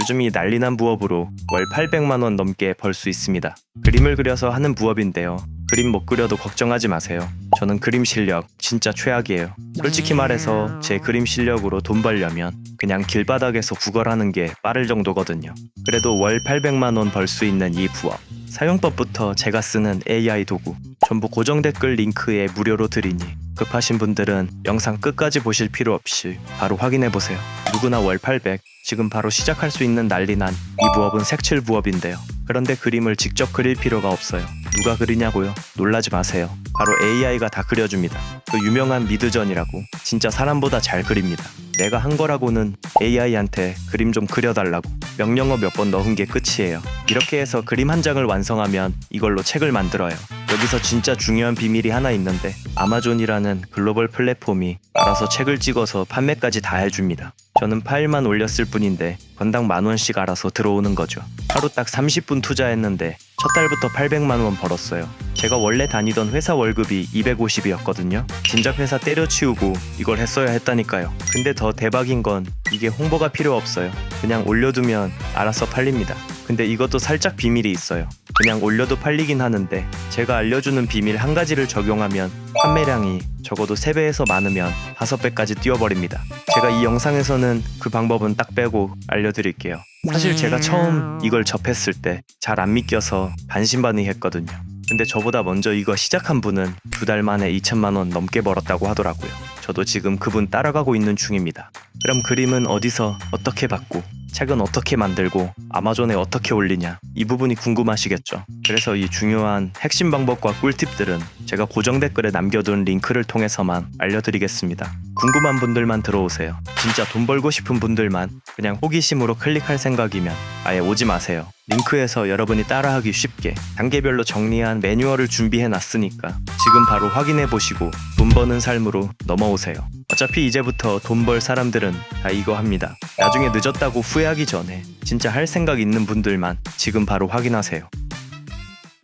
요즘 이 난리난 부업으로 월 800만 원 넘게 벌 수 있습니다. 그림을 그려서 하는 부업인데요. 그림 못 그려도 걱정하지 마세요. 저는 그림 실력 진짜 최악이에요. 솔직히 말해서 제 그림 실력으로 돈 벌려면 그냥 길바닥에서 구걸하는 게 빠를 정도거든요. 그래도 월 800만 원 벌 수 있는 이 부업. 사용법부터 제가 쓰는 AI 도구 전부 고정 댓글 링크에 무료로 드리니 급하신 분들은 영상 끝까지 보실 필요 없이 바로 확인해 보세요. 누구나 월 800 지금 바로 시작할 수 있는 난리 난 이 부업은 색칠 부업인데요. 그런데 그림을 직접 그릴 필요가 없어요. 누가 그리냐고요? 놀라지 마세요. 바로 AI가 다 그려줍니다. 그 유명한 미드전이라고 진짜 사람보다 잘 그립니다. 내가 한 거라고는 AI한테 그림 좀 그려달라고 명령어 몇 번 넣은 게 끝이에요. 이렇게 해서 그림 한 장을 완성하면 이걸로 책을 만들어요. 여기서 진짜 중요한 비밀이 하나 있는데 아마존이라는 글로벌 플랫폼이 알아서 책을 찍어서 판매까지 다 해줍니다. 저는 파일만 올렸을 뿐인데 건당 만 원씩 알아서 들어오는 거죠. 하루 딱 30분 투자했는데 첫 달부터 800만 원 벌었어요. 제가 원래 다니던 회사 월급이 250이었거든요. 진작 회사 때려치우고 이걸 했어야 했다니까요. 근데 더 대박인 건 이게 홍보가 필요 없어요. 그냥 올려두면 알아서 팔립니다. 근데 이것도 살짝 비밀이 있어요. 그냥 올려도 팔리긴 하는데 제가 알려주는 비밀 한 가지를 적용하면 판매량이 적어도 3배에서 많으면 5배까지 뛰어버립니다. 제가 이 영상에서는 그 방법은 딱 빼고 알려드릴게요. 사실 제가 처음 이걸 접했을 때 잘 안 믿겨서 반신반의했거든요. 근데 저보다 먼저 이거 시작한 분은 두 달 만에 2천만 원 넘게 벌었다고 하더라고요. 저도 지금 그분 따라가고 있는 중입니다. 그럼 그림은 어디서 어떻게 받고 책은 어떻게 만들고 아마존에 어떻게 올리냐 이 부분이 궁금하시겠죠. 그래서 이 중요한 핵심 방법과 꿀팁들은 제가 고정 댓글에 남겨둔 링크를 통해서만 알려드리겠습니다. 궁금한 분들만 들어오세요. 진짜 돈 벌고 싶은 분들만 그냥 호기심으로 클릭할 생각이면 아예 오지 마세요. 링크에서 여러분이 따라하기 쉽게 단계별로 정리한 매뉴얼을 준비해 놨으니까 지금 바로 확인해 보시고 돈 버는 삶으로 넘어오세요. 어차피 이제부터 돈 벌 사람들은 다 이거 합니다. 나중에 늦었다고 후회하기 전에 진짜 할 생각 있는 분들만 지금 바로 확인하세요.